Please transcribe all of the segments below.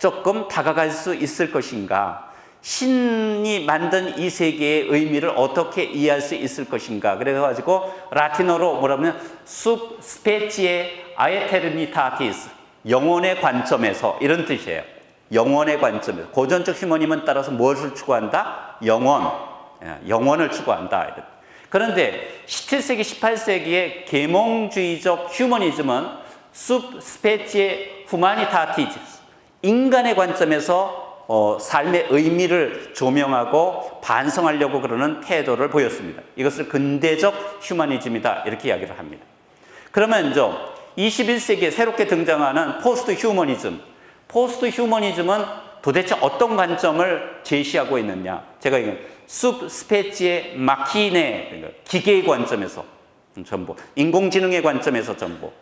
조금 다가갈 수 있을 것인가? 신이 만든 이 세계의 의미를 어떻게 이해할 수 있을 것인가? 그래가지고 라틴어로 뭐라면 숲 스페치에 아에테르니타티스 영혼의 관점에서 이런 뜻이에요. 영혼의 관점에서 고전적 휴머님은 따라서 무엇을 추구한다? 영혼, 예, 영혼을 추구한다. 그런데 17세기, 18세기의 계몽주의적 휴머니즘은 숲 스페치에 후마니타티즈 인간의 관점에서 어, 삶의 의미를 조명하고 반성하려고 그러는 태도를 보였습니다. 이것을 근대적 휴머니즘이다 이렇게 이야기를 합니다. 그러면 이제 21세기에 새롭게 등장하는 포스트 휴머니즘. 포스트 휴머니즘은 도대체 어떤 관점을 제시하고 있느냐? 제가 이게 숲 스페치의 마키네 기계의 관점에서 전부 인공지능의 관점에서 전부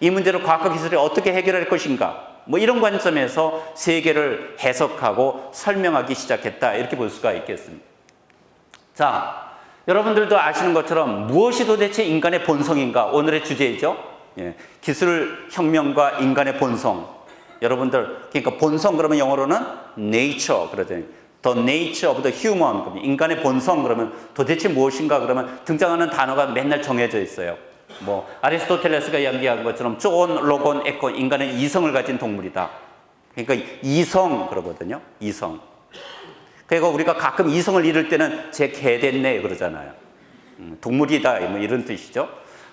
이 문제를 과학과 기술이 어떻게 해결할 것인가? 뭐 이런 관점에서 세계를 해석하고 설명하기 시작했다. 이렇게 볼 수가 있겠습니다. 자, 여러분들도 아시는 것처럼 무엇이 도대체 인간의 본성인가? 오늘의 주제이죠. 예, 기술 혁명과 인간의 본성. 여러분들, 그러니까 본성 그러면 영어로는 nature 그러잖아요. The nature of the human. 인간의 본성 그러면 도대체 무엇인가? 그러면 등장하는 단어가 맨날 정해져 있어요. 뭐 아리스토텔레스가 이야기한 것처럼 쪼온, 로곤, 에콘 인간은 이성을 가진 동물이다. 그러니까 이성 그러거든요. 이성. 그러니까 우리가 가끔 이성을 잃을 때는 제 개 됐네 그러잖아요. 음, 동물이다 뭐 이런 뜻이죠.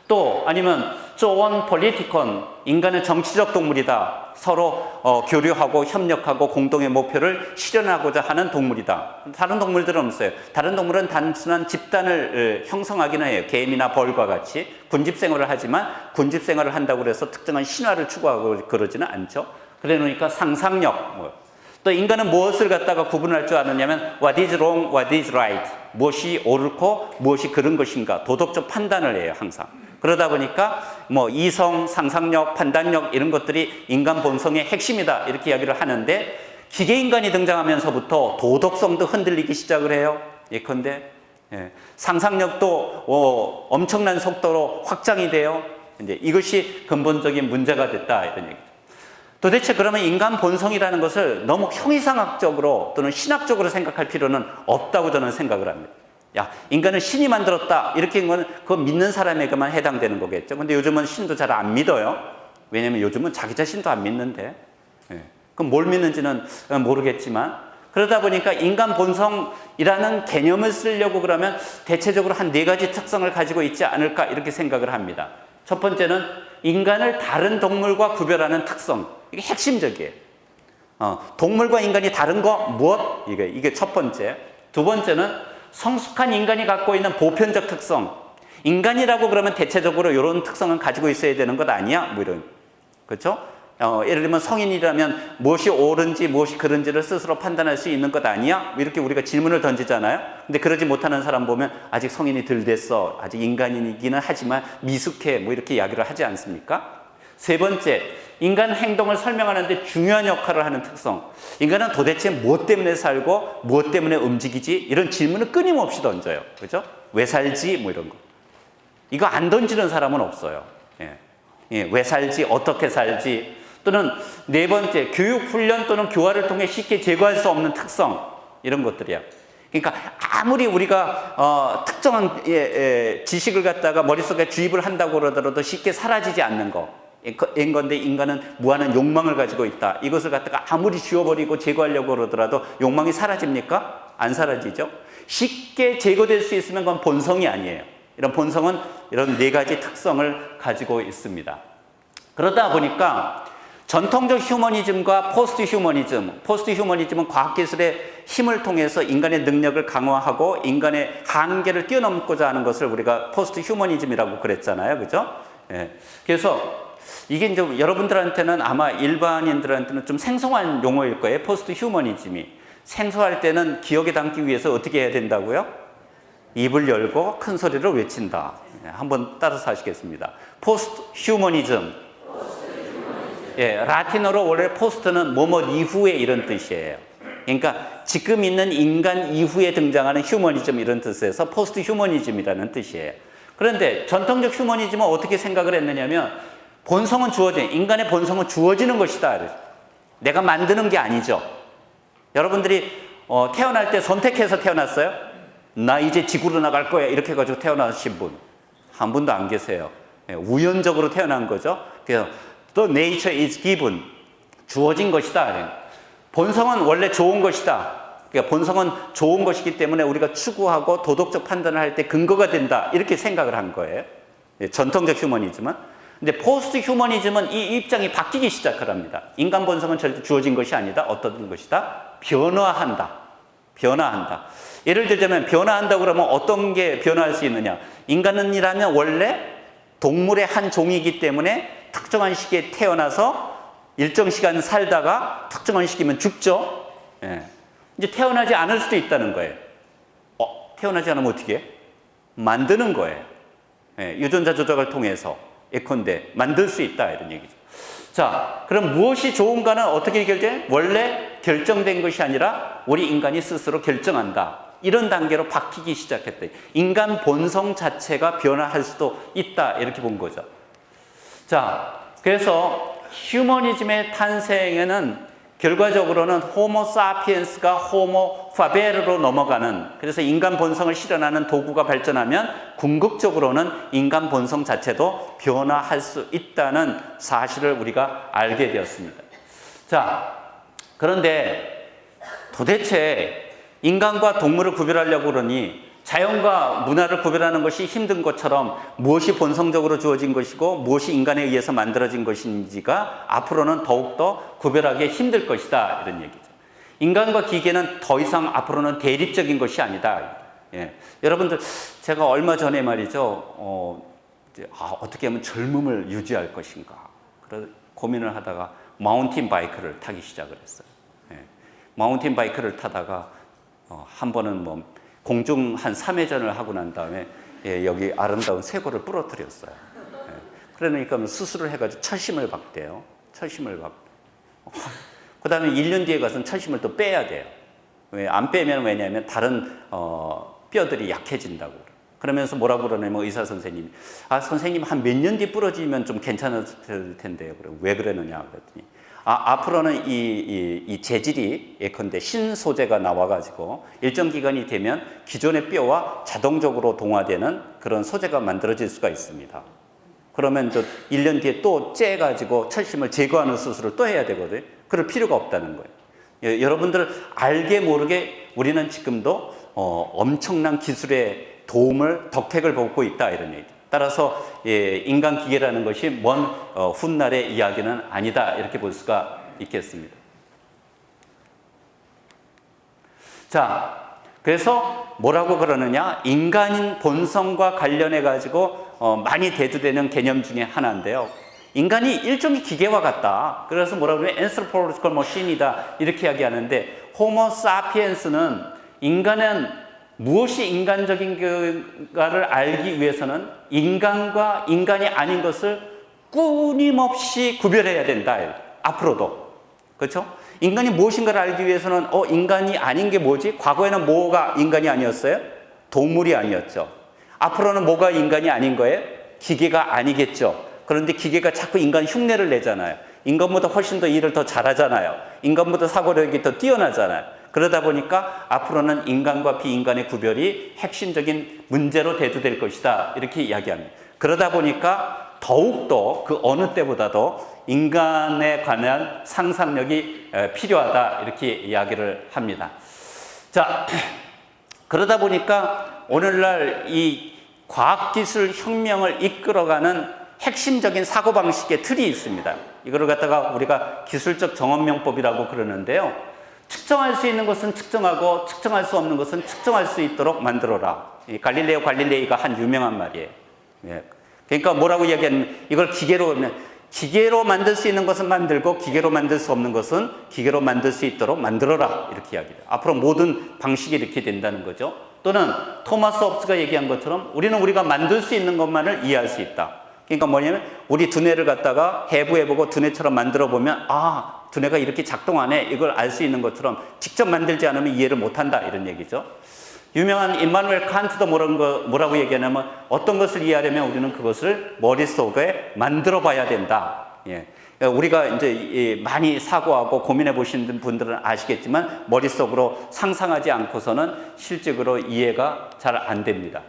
또 아니면 쪼온 폴리티콘 인간은 정치적 동물이다. 서로 어, 교류하고 협력하고 공동의 목표를 실현하고자 하는 동물이다. 다른 동물들은 없어요. 다른 동물은 단순한 집단을 어, 형성하기는 해요. 개미나 벌과 같이 군집 생활을 하지만 군집 생활을 한다고 해서 특정한 신화를 추구하고 그러지는 않죠. 그래 놓으니까 상상력 뭐. 또 인간은 무엇을 갖다가 구분할 줄 아느냐면 what is wrong, what is right 무엇이 옳고 무엇이 그른 것인가 도덕적 판단을 해요 항상 그러다 보니까 뭐 이성, 상상력, 판단력 이런 것들이 인간 본성의 핵심이다 이렇게 이야기를 하는데 기계 인간이 등장하면서부터 도덕성도 흔들리기 시작을 해요 예컨대 예. 상상력도 어, 엄청난 속도로 확장이 돼요 이제 이것이 근본적인 문제가 됐다 이런 얘기죠. 도대체 그러면 인간 본성이라는 것을 너무 형이상학적으로 또는 신학적으로 생각할 필요는 없다고 저는 생각을 합니다. 야, 인간은 신이 만들었다. 이렇게 한 거는 그거 믿는 사람에게만 해당되는 거겠죠. 근데 요즘은 신도 잘 안 믿어요. 왜냐면 요즘은 자기 자신도 안 믿는데. 예. 그럼 뭘 믿는지는 모르겠지만. 그러다 보니까 인간 본성이라는 개념을 쓰려고 그러면 대체적으로 한 네 가지 특성을 가지고 있지 않을까 이렇게 생각을 합니다. 첫 번째는 인간을 다른 동물과 구별하는 특성. 이게 핵심적이에요. 어, 동물과 인간이 다른 거 무엇? 이게, 이게 첫 번째. 두 번째는 성숙한 인간이 갖고 있는 보편적 특성. 인간이라고 그러면 대체적으로 이런 특성은 가지고 있어야 되는 것 아니야? 뭐 이런. 그렇죠? 어, 예를 들면 성인이라면 무엇이 옳은지 무엇이 그른지를 스스로 판단할 수 있는 것 아니야? 뭐 이렇게 우리가 질문을 던지잖아요. 근데 그러지 못하는 사람 보면 아직 성인이 덜 됐어. 아직 인간이기는 하지만 미숙해. 뭐 이렇게 이야기를 하지 않습니까? 세 번째, 인간 행동을 설명하는데 중요한 역할을 하는 특성. 인간은 도대체 무엇 때문에 살고 무엇 때문에 움직이지? 이런 질문을 끊임없이 던져요. 그죠? 왜 살지? 뭐 이런 거. 이거 안 던지는 사람은 없어요. 예. 예, 왜 살지? 어떻게 살지? 또는 네 번째, 교육, 훈련 또는 교화를 통해 쉽게 제거할 수 없는 특성. 이런 것들이야. 그러니까 아무리 우리가 어, 특정한 예, 예, 지식을 갖다가 머릿속에 주입을 한다고 그러더라도 쉽게 사라지지 않는 거. 인 건데 인간은 무한한 욕망을 가지고 있다. 이것을 갖다가 아무리 지워버리고 제거하려고 그러더라도 욕망이 사라집니까? 안 사라지죠. 쉽게 제거될 수 있으면 그건 본성이 아니에요. 이런 본성은 이런 네 가지 특성을 가지고 있습니다. 그러다 보니까 전통적 휴머니즘과 포스트 휴머니즘, 포스트 휴머니즘은 과학기술의 힘을 통해서 인간의 능력을 강화하고 인간의 한계를 뛰어넘고자 하는 것을 우리가 포스트 휴머니즘이라고 그랬잖아요. 그죠? 예. 그래서 이게 이제 여러분들한테는 아마 일반인들한테는 좀 생소한 용어일 거예요. 포스트 휴머니즘이. 생소할 때는 기억에 담기 위해서 어떻게 해야 된다고요? 입을 열고 큰 소리로 외친다. 네, 한번 따라서 하시겠습니다. 포스트 휴머니즘. 예, 라틴어로 원래 포스트는 뭐뭐 이후에 이런 뜻이에요. 그러니까 지금 있는 인간 이후에 등장하는 휴머니즘 이런 뜻에서 포스트 휴머니즘이라는 뜻이에요. 그런데 전통적 휴머니즘은 어떻게 생각을 했느냐면 본성은 주어진 인간의 본성은 주어지는 것이다. 내가 만드는 게 아니죠. 여러분들이 어, 태어날 때 선택해서 태어났어요? 나 이제 지구로 나갈 거야. 이렇게 해가지고 태어나신 분. 한 분도 안 계세요. 예, 우연적으로 태어난 거죠. 그래서 또 nature is given. 주어진 것이다. 본성은 원래 좋은 것이다. 그러니까 본성은 좋은 것이기 때문에 우리가 추구하고 도덕적 판단을 할 때 근거가 된다. 이렇게 생각을 한 거예요. 예, 전통적 휴머니즘은. 근데 포스트 휴머니즘은 이 입장이 바뀌기 시작을 합니다. 인간 본성은 절대 주어진 것이 아니다. 어떤 것이다? 변화한다. 변화한다. 예를 들자면 변화한다 그러면 어떤 게 변화할 수 있느냐? 인간은이라면 원래 동물의 한 종이기 때문에 특정한 시기에 태어나서 일정 시간 살다가 특정한 시기면 죽죠. 예. 이제 태어나지 않을 수도 있다는 거예요. 어, 태어나지 않으면 어떻게 해? 만드는 거예요. 예, 유전자 조작을 통해서 예컨대 만들 수 있다 이런 얘기죠. 자, 그럼 무엇이 좋은가는 어떻게 결정해? 원래 결정된 것이 아니라 우리 인간이 스스로 결정한다. 이런 단계로 바뀌기 시작했다. 인간 본성 자체가 변화할 수도 있다. 이렇게 본 거죠. 자, 그래서 휴머니즘의 탄생에는 결과적으로는 호모 사피엔스가 호모 파베르로 넘어가는 그래서 인간 본성을 실현하는 도구가 발전하면 궁극적으로는 인간 본성 자체도 변화할 수 있다는 사실을 우리가 알게 되었습니다. 자, 그런데 도대체 인간과 동물을 구별하려고 그러니 자연과 문화를 구별하는 것이 힘든 것처럼 무엇이 본성적으로 주어진 것이고 무엇이 인간에 의해서 만들어진 것인지가 앞으로는 더욱더 구별하기 힘들 것이다. 이런 얘기죠. 인간과 기계는 더 이상 앞으로는 대립적인 것이 아니다. 예. 여러분들, 제가 얼마 전에 말이죠, 어, 이제, 아, 어떻게 하면 젊음을 유지할 것인가. 그런 고민을 하다가 마운틴 바이크를 타기 시작을 했어요. 예. 마운틴 바이크를 타다가 어, 한 번은 뭐 공중 한 3회전을 하고 난 다음에 예, 여기 아름다운 쇄골을 부러뜨렸어요. 예. 그러니까 수술을 해가지고 철심을 박대요. 철심을 박. 그 다음에 1년 뒤에 가서는 철심을 또 빼야 돼요. 왜? 안 빼면 왜냐하면 다른 어, 뼈들이 약해진다고. 그러면서 뭐라고 그러냐면 의사 선생님이 아 선생님 한 몇 년 뒤 부러지면 좀 괜찮을 텐데요. 그래 왜 그러느냐 그랬더니 아, 앞으로는 이, 이, 이 재질이 예컨대 신소재가 나와가지고 일정 기간이 되면 기존의 뼈와 자동적으로 동화되는 그런 소재가 만들어질 수가 있습니다. 그러면 저 1년 뒤에 또 째가지고 철심을 제거하는 수술을 또 해야 되거든요. 그럴 필요가 없다는 거예요. 예, 여러분들 알게 모르게 우리는 지금도 어, 엄청난 기술의 도움을 덕택을 받고 있다 이런 얘기죠. 따라서 예, 인간 기계라는 것이 먼 어, 훗날의 이야기는 아니다 이렇게 볼 수가 있겠습니다. 자, 그래서 뭐라고 그러느냐? 인간인 본성과 관련해 가지고 어, 많이 대두되는 개념 중에 하나인데요. 인간이 일종의 기계와 같다. 그래서 뭐라고 그래요? anthropological machine이다. 이렇게 이야기하는데 호모 사피엔스는 인간은 무엇이 인간적인가를 알기 위해서는 인간과 인간이 아닌 것을 끊임없이 구별해야 된다. 앞으로도. 그렇죠? 인간이 무엇인가를 알기 위해서는 어 인간이 아닌 게 뭐지? 과거에는 뭐가 인간이 아니었어요? 동물이 아니었죠. 앞으로는 뭐가 인간이 아닌 거예요? 기계가 아니겠죠. 그런데 기계가 자꾸 인간 흉내를 내잖아요. 인간보다 훨씬 더 일을 더 잘하잖아요. 인간보다 사고력이 더 뛰어나잖아요. 그러다 보니까 앞으로는 인간과 비인간의 구별이 핵심적인 문제로 대두될 것이다. 이렇게 이야기합니다. 그러다 보니까 더욱더 그 어느 때보다도 인간에 관한 상상력이 필요하다. 이렇게 이야기를 합니다. 자, 그러다 보니까 오늘날 이 과학기술 혁명을 이끌어가는 핵심적인 사고방식의 틀이 있습니다. 이거를 갖다가 우리가 기술적 정언명법이라고 그러는데요. 측정할 수 있는 것은 측정하고 측정할 수 없는 것은 측정할 수 있도록 만들어라. 이 갈릴레오 갈릴레이가 한 유명한 말이에요. 예. 그러니까 뭐라고 이야기하냐면 이걸 기계로 기계로 만들 수 있는 것은 만들고 기계로 만들 수 없는 것은 기계로 만들 수 있도록 만들어라 이렇게 이야기해요. 앞으로 모든 방식이 이렇게 된다는 거죠. 또는 토마스 홉스가 얘기한 것처럼 우리는 우리가 만들 수 있는 것만을 이해할 수 있다. 그러니까 뭐냐면 우리 두뇌를 갖다가 해부해보고 두뇌처럼 만들어 보면 아 두뇌가 이렇게 작동하네 이걸 알 수 있는 것처럼 직접 만들지 않으면 이해를 못한다 이런 얘기죠. 유명한 임마누엘 칸트도 뭐라고, 얘기하냐면 어떤 것을 이해하려면 우리는 그것을 머릿속에 만들어 봐야 된다. 예. 우리가 이제 이 많이 사고하고 고민해 보신 분들은 아시겠지만 머릿속으로 상상하지 않고서는 실적으로 이해가 잘 안 됩니다.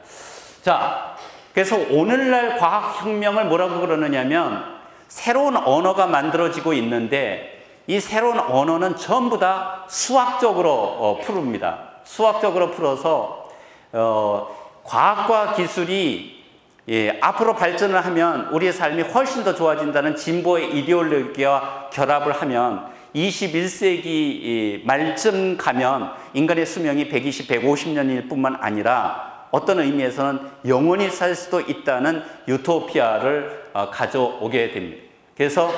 자, 그래서 오늘날 과학혁명을 뭐라고 그러느냐면 새로운 언어가 만들어지고 있는데 이 새로운 언어는 전부 다 수학적으로 어, 푸릅니다. 수학적으로 풀어서 어, 과학과 기술이 예, 앞으로 발전을 하면 우리의 삶이 훨씬 더 좋아진다는 진보의 이데올로기와 결합을 하면 21세기 말쯤 가면 인간의 수명이 120, 150년일 뿐만 아니라 어떤 의미에서는 영원히 살 수도 있다는 유토피아를 어, 가져오게 됩니다. 그래서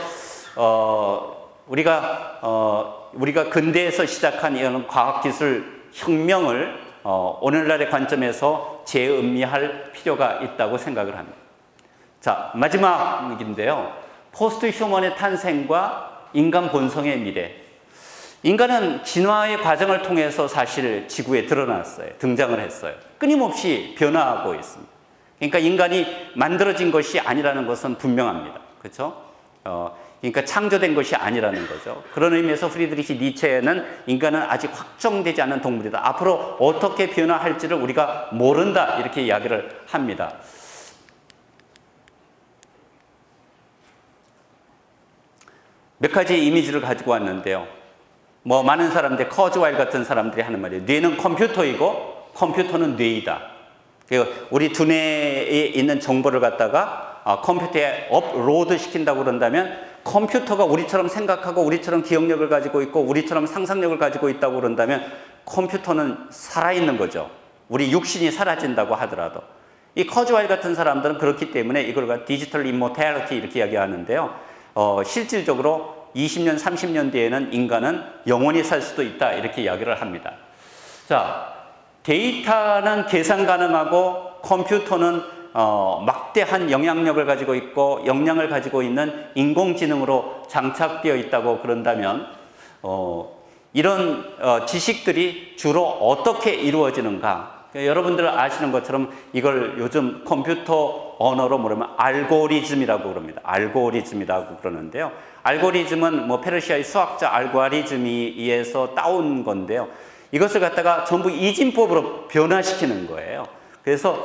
어, 우리가 어, 우리가 근대에서 시작한 이런 과학기술 혁명을 어, 오늘날의 관점에서 재음미할 필요가 있다고 생각을 합니다. 자, 마지막인데요. 포스트 휴먼의 탄생과 인간 본성의 미래. 인간은 진화의 과정을 통해서 사실 지구에 드러났어요. 등장을 했어요. 끊임없이 변화하고 있습니다. 그러니까 인간이 만들어진 것이 아니라는 것은 분명합니다. 그렇죠? 어, 그러니까 창조된 것이 아니라는 거죠. 그런 의미에서 프리드리히 니체는 인간은 아직 확정되지 않은 동물이다. 앞으로 어떻게 변화할지를 우리가 모른다. 이렇게 이야기를 합니다. 몇 가지 이미지를 가지고 왔는데요. 뭐 많은 사람들, 커즈와일 같은 사람들이 하는 말이에요. 뇌는 컴퓨터이고 컴퓨터는 뇌이다. 우리 두뇌에 있는 정보를 갖다가 어, 컴퓨터에 업로드 시킨다고 그런다면 컴퓨터가 우리처럼 생각하고 우리처럼 기억력을 가지고 있고 우리처럼 상상력을 가지고 있다고 그런다면 컴퓨터는 살아있는 거죠. 우리 육신이 사라진다고 하더라도. 이 커즈와일 같은 사람들은 그렇기 때문에 이걸 디지털 인모탈리티 이렇게 이야기하는데요. 어, 실질적으로 20년, 30년 뒤에는 인간은 영원히 살 수도 있다 이렇게 이야기를 합니다. 자, 데이터는 계산 가능하고 컴퓨터는 어, 막대한 영향력을 가지고 있고 역량을 가지고 있는 인공지능으로 장착되어 있다고 그런다면 어, 이런 어, 지식들이 주로 어떻게 이루어지는가? 그러니까 여러분들 아시는 것처럼 이걸 요즘 컴퓨터 언어로 뭐냐면 알고리즘이라고 그럽니다. 알고리즘이라고 그러는데요. 알고리즘은 뭐 페르시아의 수학자 알고리즘이에서 따온 건데요. 이것을 갖다가 전부 이진법으로 변화시키는 거예요. 그래서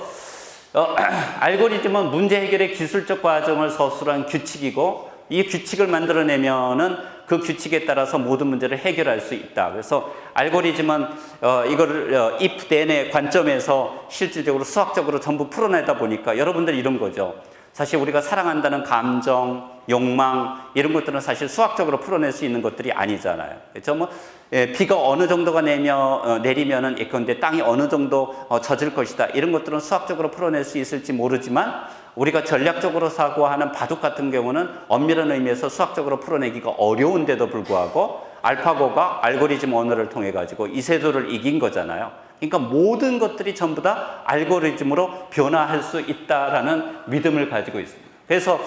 어, 알고리즘은 문제 해결의 기술적 과정을 서술한 규칙이고 이 규칙을 만들어내면은 그 규칙에 따라서 모든 문제를 해결할 수 있다. 그래서 알고리즘은 어, 이거를 어, if then의 관점에서 실질적으로 수학적으로 전부 풀어내다 보니까 여러분들 이런 거죠. 사실 우리가 사랑한다는 감정, 욕망 이런 것들은 사실 수학적으로 풀어낼 수 있는 것들이 아니잖아요. 그렇죠? 뭐 예, 비가 어느 정도가 내며 어, 내리면은 예컨대 땅이 어느 정도 어, 젖을 것이다. 이런 것들은 수학적으로 풀어낼 수 있을지 모르지만 우리가 전략적으로 사고하는 바둑 같은 경우는 엄밀한 의미에서 수학적으로 풀어내기가 어려운데도 불구하고 알파고가 알고리즘 언어를 통해 가지고 이세돌을 이긴 거잖아요. 그러니까 모든 것들이 전부 다 알고리즘으로 변화할 수 있다라는 믿음을 가지고 있습니다. 그래서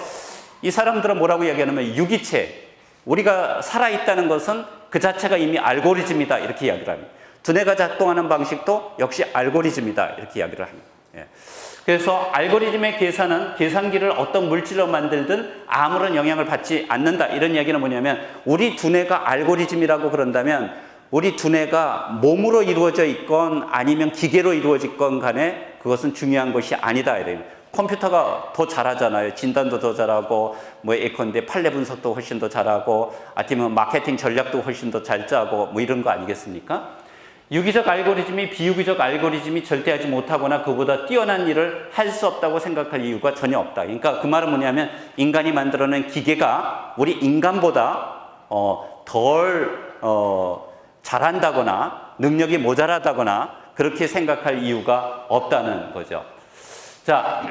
이 사람들은 뭐라고 이야기하냐면 유기체, 우리가 살아있다는 것은 그 자체가 이미 알고리즘이다 이렇게 이야기를 합니다. 두뇌가 작동하는 방식도 역시 알고리즘이다 이렇게 이야기를 합니다. 예. 그래서 알고리즘의 계산은 계산기를 어떤 물질로 만들든 아무런 영향을 받지 않는다 이런 이야기는 뭐냐면 우리 두뇌가 알고리즘이라고 그런다면 우리 두뇌가 몸으로 이루어져 있건 아니면 기계로 이루어졌건 간에 그것은 중요한 것이 아니다 이래요. 컴퓨터가 더 잘하잖아요. 진단도 더 잘하고, 뭐 예컨대 판례 분석도 훨씬 더 잘하고, 아니면 마케팅 전략도 훨씬 더 잘 짜고, 뭐 이런 거 아니겠습니까? 유기적 알고리즘이 비유기적 알고리즘이 절대 하지 못하거나 그보다 뛰어난 일을 할 수 없다고 생각할 이유가 전혀 없다. 그러니까 그 말은 뭐냐면 인간이 만들어낸 기계가 우리 인간보다 어, 덜 어, 잘한다거나 능력이 모자라다거나 그렇게 생각할 이유가 없다는 거죠. 자,